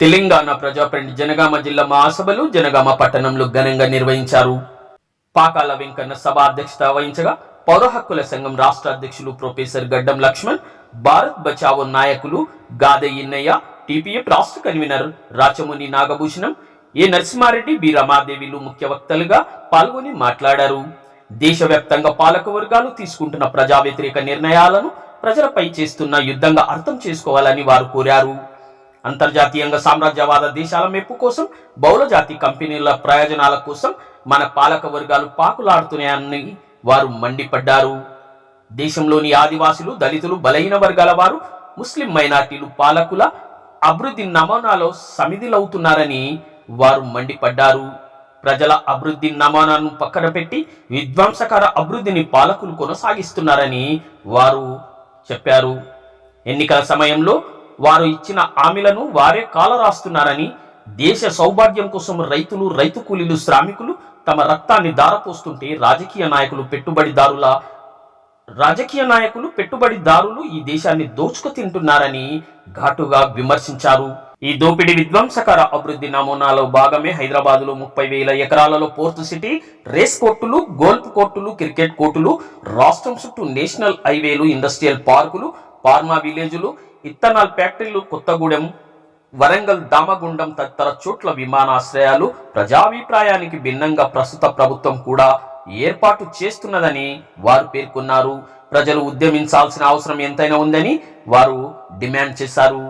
తెలంగాణ ప్రజాఫ్రెండ్ జనగామ జిల్లా మహాసభలు జనగామ పట్టణంలో ఘనంగా నిర్వహించారు. పాకాల వెంకన్న సభ అధ్యక్షత వహించగా పౌర హక్కుల సంఘం రాష్ట్ర అధ్యక్షులు ప్రొఫెసర్ గడ్డం లక్ష్మణ్ భారత్ బచావో నాయకులు గాదె ఇన్నయ్య టీపీఎఫ్ రాష్ట్ర convener Rachamuni Nagabhushanam A Narasimha Reddy B రమాదేవిలు ముఖ్య వక్తలుగా పాల్గొని మాట్లాడారు. దేశవ్యాప్తంగా పాలక వర్గాలు తీసుకుంటున్న ప్రజా వ్యతిరేక నిర్ణయాలను ప్రజలపై చేస్తున్న యుద్ధంగా అర్థం చేసుకోవాలని వారు కోరారు. అంతర్జాతీయంగా సామ్రాజ్యవాద దేశాల మెప్పు కోసం బహుళజాతి కంపెనీల ప్రయోజనాల కోసం మన పాలక వర్గాలు పాకులాడుతున్నాయని వారు మండిపడ్డారు. దేశంలోని ఆదివాసులు దళితులు బలహీన వర్గాల వారు ముస్లిం మైనార్టీలు పాలకుల అభివృద్ధి నమూనాలో సమిధిలవుతున్నారని వారు మండిపడ్డారు. ప్రజల అభివృద్ధి నమూనాను పక్కన పెట్టి విధ్వంసకర అభివృద్ధిని పాలకులు కొనసాగిస్తున్నారని వారు చెప్పారు. ఎన్నికల సమయంలో వారు ఇచ్చిన హామీలను వారే కాలరాస్తున్నారని దేశ సౌభాగ్యం కోసం రైతులు రైతు కూలీలు శ్రామికులు తమ రక్తాన్ని దారపోస్తుంటే రాజకీయ నాయకులు పెట్టుబడిదారుల రాజకీయ నాయకులు పెట్టుబడిదారులు ఈ దేశాన్ని దోచుకు తింటున్నారని ఘాటుగా విమర్శించారు. ఈ దోపిడీ విధ్వంసకర అభివృద్ధి నమూనాలో భాగమే హైదరాబాదులో ముప్పై వేల ఎకరాలలో పోర్ట్ సిటీ రేస్ కోర్టులు గోల్ఫ్ కోర్టులు క్రికెట్ కోర్టులు రాష్ట్రం చుట్టూ నేషనల్ హైవేలు ఇండస్ట్రియల్ పార్కులు ఫార్మా విలేజులు ఇత్తనాల్ ఫ్యాక్టరీలు కొత్తగూడెం వరంగల్ దామగుండం తదితర చోట్ల విమానాశ్రయాలు ప్రజాభిప్రాయానికి భిన్నంగా ప్రస్తుత ప్రభుత్వం కూడా ఏర్పాటు చేస్తున్నదని వారు పేర్కొన్నారు. ప్రజలు ఉద్యమించాల్సిన అవసరం ఎంతైనా ఉందని వారు డిమాండ్ చేశారు.